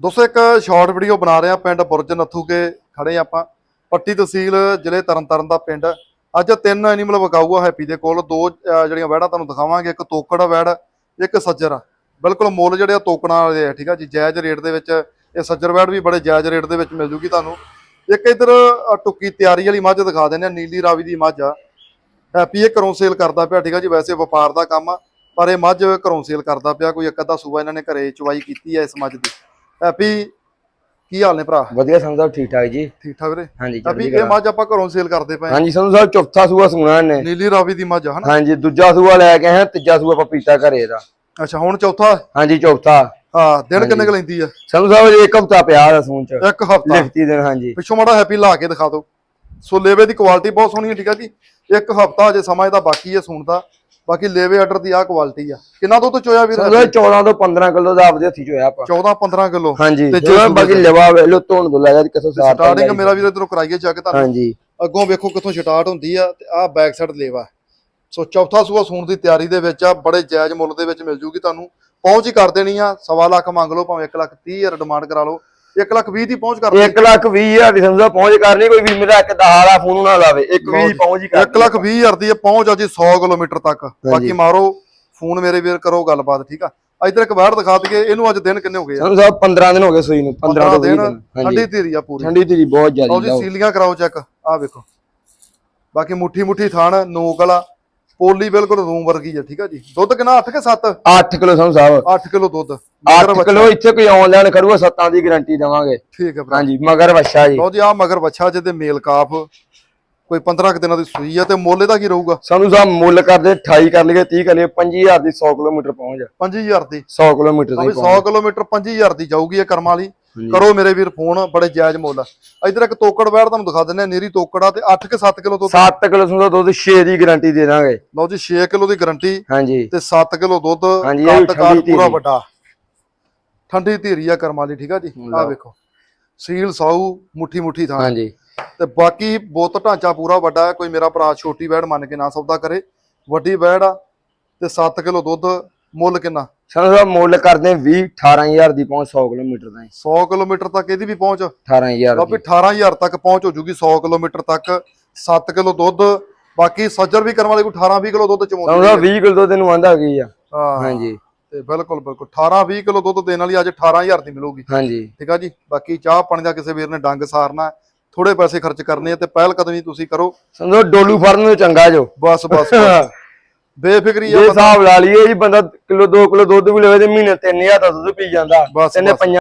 ਦੋਸਤੋ, ਇੱਕ short video ਬਣਾ ਰਹੇ ਆ ਪਿੰਡ ਬੁਰਜ ਨੱਥੂ ਕੇ ਖੜੇ ਆਪਾਂ। ਪੱਟੀ ਤਹਿਸੀਲ ਜ਼ਿਲ੍ਹੇ ਤਰਨਤਾਰਨ ਦਾ ਪਿੰਡ। ਅੱਜ ਤਿੰਨ ਐਨੀਮਲ ਵਿਕਾਊ ਹੈਪੀ ਦੇ ਕੋਲ। ਦੋ ਜਿਹੜੀਆਂ ਵੈੜਾਂ ਤੁਹਾਨੂੰ ਦਿਖਾਵਾਂਗੇ, ਇੱਕ ਤੋਕੜ ਵੈੜ ਇੱਕ ਸੱਜਰ। ਬਿਲਕੁਲ ਮੁੱਲ ਜਿਹੜੇ ਆ ਤੋਕੜਾਂ ਵਾਲੇ ਆ, ਠੀਕ ਆ ਜੀ? ਜਾਇਜ਼ ਰੇਟ ਦੇ ਵਿੱਚ ਇਹ ਸੱਜਰ ਵੈੜ ਵੀ ਬੜੇ ਜਾਇਜ਼ ਰੇਟ ਦੇ ਵਿੱਚ ਮਿਲ ਜੂਗੀ ਤੁਹਾਨੂੰ। ਇੱਕ ਇਧਰ ਟੁੱਕੀ ਤਿਆਰੀ ਵਾਲੀ ਮੱਝ ਦਿਖਾ ਦਿੰਦੇ ਆ ਨੀਲੀ ਰਾਵੀ ਦੀ ਮੱਝ ਆ। ਹੈਪੀ ਇਹ ਘਰੋਂ ਸੇਲ ਕਰਦਾ ਪਿਆ, ਠੀਕ ਆ ਜੀ? ਵੈਸੇ ਵਪਾਰ ਦਾ ਕੰਮ ਆ, ਪਰ ਇਹ ਮੱਝ ਘਰੋਂ ਸੇਲ ਕਰਦਾ ਪਿਆ, ਕੋਈ ਇੱਕ ਅੱਧਾ ਸੂਬਾ ਇਹਨਾਂ ਨੇ ਘਰੇ ਚਵਾਈ ਕੀਤੀ ਹੈ ਇਸ ਮੱਝ ਦੀ। ਹੈਪੀ ਕੀ ਹਾਲ ਨੇ ਭਰਾ? ਵਧੀਆ ਸੰਧੂ ਸਾਹਿਬ ਠੀਕ ਠਾਕ ਜੀ। ਠੀਕ ਠਾਕ ਵੀਰੇ? ਹਾਂਜੀ ਹੈਪੀ ਚੜ੍ਹਦੀ ਇਹ ਕਲਾ ਮੱਝ ਆਪਾਂ ਘਰੋਂ ਸੇਲ ਕਰਦੇ ਪਏ ਹਾਂ। ਹਾਂਜੀ ਸੰਧੂ ਸਾਹਿਬ ਚੌਥਾ ਸੂਆ ਸੁਣਾ ਨੇ ਨੀਲੀ ਰਾਵੀ ਦੀ ਮੱਝ ਆ, ਹਨਾ? ਹਾਂਜੀ ਦੂਜਾ ਸੂਆ ਲੈ ਕੇ ਆਏ ਤੀਜਾ ਸੂਆ ਪਪੀਤਾ ਘਰੇ ਦਾ ਅੱਛਾ ਹੁਣ ਚੌਥਾ? ਹਾਂਜੀ ਚੌਥਾ। ਹਾਂ ਦਿਨ ਕਿੰਨੇ ਕੁ ਲੈਂਦੀ ਆ? ਸੰਧੂ ਸਾਹਿਬ ਜੀ ਇੱਕ ਹਫਤਾ ਪਿਆ ਦਾ ਸੂਨ ਚ। ਇੱਕ ਹਫਤਾ? ਲਿਖਤੀ ਦਿਨ ਹਾਂਜੀ। ਪਿੱਛੋਂ ਮਾੜਾ ਹੈਪੀ ਲਾ ਕੇ ਦਿਖਾ ਦਿਓ। ਸੋ ਲੇਵੇ ਦੀ ਕੁਆਲਿਟੀ ਬਹੁਤ ਸੋਹਣੀ ਹੈ ਠੀਕ ਆ ਜੀ। ਇੱਕ ਹਫਤਾ ਅਜੇ ਸਮਾਂ ਇਹਦਾ ਬਾਕੀ ਹੈ ਸੂਣ ਦਾ। ਬਾਕੀ ਲੇਵੇ ਆਰਡਰ ਦੀ ਆ ਕੁਆਲਿਟੀ ਆ। ਕਿੰਨਾ ਦੁੱਧ ਚੋਇਆ ਵੀਰ? ਸਾਹਿਬ 14 ਤੋਂ 15 ਕਿਲੋ ਦਾ ਆਪਦੇ ਹੱਥੀ ਚ ਹੋਇਆ ਆਪਾਂ। 14 15 ਕਿਲੋ। ਹਾਂਜੀ। ਤੇ ਤੇ ਜੋ ਬਾਕੀ ਲਵਾ ਵੇਲੋ ਧੋਣ ਤੋਂ ਲੈ ਜਾ ਕਿਥੋਂ ਸਾਰ ਸਟਾਰਟਿੰਗ ਮੇਰਾ ਵੀਰ ਇਧਰੋਂ ਕਰਾਈਏ ਚੈੱਕ ਤੁਹਾਨੂੰ ਹਾਂਜੀ। ਅੱਗੋਂ ਵੇਖੋ ਕਿੱਥੋਂ ਸਟਾਰਟ ਹੁੰਦੀ ਆ ਤੇ ਆਹ ਬੈਕ ਸਾਈਡ ਲੇਵਾ। ਸੋ ਚੌਥਾ ਸੂਆ ਸੂਣ ਦੀ ਤਿਆਰੀ ਦੇ ਵਿੱਚ ਆ ਬੜੇ ਜਾਇਜ਼ ਮੁੱਲ ਦੇ ਵਿੱਚ ਮਿਲ ਜੂਗੀ ਤੁਹਾਨੂੰ। ਪਹੁੰਚ ਹੀ ਕਰ ਦੇਣੀ ਆ। ਸਵਾ ਲੱਖ ਮੰਗ ਲਓ ਭਾਵੇਂ 1 ਲੱਖ 30 ਹਜ਼ਾਰ ਡਿਮਾਂਡ ਕਰਾ ਲਓ। 1 ਲੱਖ 20 ਦੀ ਪਹੁੰਚ ਕਰ ਦਿਓ 1 ਲੱਖ 20 ਹਜ਼ਾਰ ਦੀ ਸਾਹਿਬ ਪਹੁੰਚ ਕਰਨੀ ਕੋਈ ਵੀ ਮੇਰਾ ਇੱਕ ਦਹਾੜ ਫੋਨ ਨਾ ਲਾਵੇ ਇੱਕ 20 ਪਹੁੰਚ ਹੀ ਕਰ 1 ਲੱਖ 20 ਹਜ਼ਾਰ ਦੀ ਪਹੁੰਚ ਆ ਜੀ 100 ਕਿਲੋਮੀਟਰ ਤੱਕ। ਬਾਕੀ ਮਾਰੋ ਫੋਨ ਮੇਰੇ ਵੀਰ ਕਰੋ ਗੱਲਬਾਤ ਠੀਕ ਆ? ਇੱਧਰ ਇੱਕ ਬਾਹਰ ਦਿਖਾ ਦਈਏ ਇਹਨੂੰ ਅੱਜ ਦਿਨ ਕਿੰਨੇ ਹੋ ਗਏ ਸੰਧੂ ਸਾਹਿਬ 15 ਦਿਨ ਹੋ ਗਏ ਸੂਈ ਨੂੰ 15 ਤੋਂ 20 ਦਿਨ ਠੰਡੀ ਧੀਰੀ ਆ ਪੂਰੀ। ਠੰਡੀ ਤੇਰੀ ਬਹੁਤ ਲਓ ਜ਼ਿਆਦਾ ਜੀ ਸੀਲੀਆਂ ਕਰਾਓ ਚੈੱਕ ਆ ਵੇਖੋ। ਬਾਕੀ ਮੁੱਠੀ ਮੁੱਠੀ ਥਾਣ ਨੋਕ ਵਾਲਾ ਪੋਲੀ ਬਿਲਕੁਲ ਰੂਮ ਵਰਗੀ ਆ ਠੀਕ ਆ ਜੀ। ਦੁੱਧ ਕਿੰਨਾ 8 ਕਿ 7 8 ਕਿਲੋ ਸਾਹਿਬ। 8 ਕਿਲੋ ਦੁੱਧ। 8 ਬੱਚਾ। ਕਿਲੋ ਇੱਥੇ ਕੋਈ ਆਨਲਾਈਨ ਕਰੂਗਾ ਸੱਤਾਂ ਦੀ ਗਾਰੰਟੀ ਦੇਵਾਂਗੇ। ਠੀਕ ਹੈ ਭਰਾ। ਹਾਂਜੀ ਮਗਰ ਵੱਛਾ ਜੀ। ਲਓ ਜੀ ਆ ਮਗਰ ਬੱਚਾ ਜਿਹਦੇ ਮੇਲ ਕਾਫ। ਕੋਈ 15 ਕੁ ਦਿਨਾਂ ਦੀ ਸੂਈ ਆ ਤੇ ਮੁੱਲ ਇਹਦਾ ਕੀ ਰਹੂਗਾ? ਸਾਨੂੰ ਸਾਹਿਬ ਮੁੱਲ ਕਰਦੇ 28 ਕਰ ਲਈਏ 30 ਕਰ ਲਈਏ 25000 ਦੀ 100 ਕਿਲੋਮੀਟਰ ਪਹੁੰਚ 5000 ਦੀ। 100 ਕਿਲੋਮੀਟਰ ਦੀ ਵੀ 100 ਕਿਲੋਮੀਟਰ 5000 ਦੀ ਜਾਊਗੀ ਇਹ ਕਰਮਾਂ ਵਾਲੀ। ਕਰੋ ਮੇਰੇ ਵੀਰ ਫੋਨ ਬੜੇ ਜਾਇਜ਼ ਮੁੱਲ ਆ। ਇਧਰ ਇੱਕ ਤੋਕੜ ਵੈੜ ਤੁਹਾਨੂੰ ਦਿਖਾ ਦਿੰਨੇ ਆ ਨੀਰੀ ਤੋਕੜ ਤੇ 8 ਕਿ 7 ਕਿਲੋ ਦੁੱਧ। 7 ਕਿਲੋ ਸੁਣੋ ਦੁੱਧ 6 ਦੀ ਗਾਰੰਟੀ ਦੇ ਦਾਂਗੇ। ਲਓ ਜੀ 6 ਕਿਲੋ ਦੀ ਗਾਰੰਟੀ ਹਾਂਜੀ। ਤੇ 7 ਕਿਲੋ ਦੁੱਧ ਹਾਂਜੀ, ਪੂਰਾ। ਵੱਡਾ। ਠੰਡੀ ਧੀਰੀ ਆ ਕਰਮਾਂ ਵਾਲੀ ਠੀਕ ਆ ਜੀ? ਆ। ਵੇਖੋ। ਸੀਲ ਸਾਊ ਮੁੱਠੀ ਮੁੱਠੀ ਥਾਂ। ਹਾਂਜੀ। ਤੇ ਬਾਕੀ ਬੁੱਤ ਢਾਂਚਾ ਪੂਰਾ ਵੱਡਾ ਹੈ ਕੋਈ ਮੇਰਾ ਭਰਾ ਛੋਟੀ ਵੈੜ ਮੰਨ ਕੇ ਨਾ ਸੌਦਾ ਕਰੇ। ਵੱਡੀ ਵੈੜ ਆ ਤੇ 7 ਕਿਲੋ ਦੁੱਧ ਮੁੱਲ ਕਿੰਨਾ? ਸਾਨੂੰ ਸਾਹਿਬ ਮੁੱਲ ਕਰਦੇ 20 18000 ਦੀ ਪਹੁੰਚ 100 ਕਿਲੋਮੀਟਰ ਦਾ 100 ਕਿਲੋਮੀਟਰ ਤੱਕ ਇਹਦੀ ਵੀ ਪਹੁੰਚ? 18000 ਬਾਬੀ 18000 ਤੱਕ ਪਹੁੰਚ ਹੋ ਜੂਗੀ 100 ਕਿਲੋਮੀਟਰ ਤੱਕ। 7 ਕਿਲੋ ਦੁੱਧ ਬਾਕੀ ਸੱਜਰ ਵੀ ਕਰਨ ਵਾਲੇ ਕੋਈ 18 20 ਕਿਲੋ ਦੁੱਧ ਸਾਨੂੰ ਚਵਾਉਂਦੇ ਸਾਹਿਬ 20 ਕਿਲੋ ਦੁੱਧ ਨੂੰ ਆਂਦਾ ਕੀ ਆ? ਹਾਂਜੀ। ਤੇ ਬਿਲਕੁਲ ਬਿਲਕੁਲ। 18 20 ਕਿਲੋ ਦੁੱਧ ਦੇਣ ਵਾਲੀ ਅੱਜ 18000 ਦੀ ਮਿਲੂਗੀ। ਹਾਂਜੀ। ਠੀਕ ਆ ਜੀ? ਬਾਕੀ ਚਾਹ ਪਾਣੀ ਦਾ ਕਿਸੇ ਵੀਰ ਨੇ ਡੰਗ ਸਾਰਨਾ ਥੋੜੇ ਪੈਸੇ ਖਰਚ ਕਰਨੇ ਤੇ ਪਹਿਲ ਕਦਮੀ ਤੁਸੀਂ ਕਰੋ। ਸਾਨੂੰ ਡੋਲੂ ਫੜਨ ਨੂੰ ਚੰਗਾ ਜੋ। ਬਸ ਬਸ ਬੇਫਿਕਰੀ ਆ ਬੰਦਾ। ਹਿਸਾਬ ਲਾ ਲਈਏ ਜੀ ਬੰਦਾ ਕਿਲੋ 2 ਕਿਲੋ ਦੁੱਧ ਵੀ ਲਵੇ ਤੇ ਮਹੀਨੇ 3000 ਦਾ ਦੁੱਧ ਪੀ ਜਾਂਦਾ। ਪੰਜਾਂ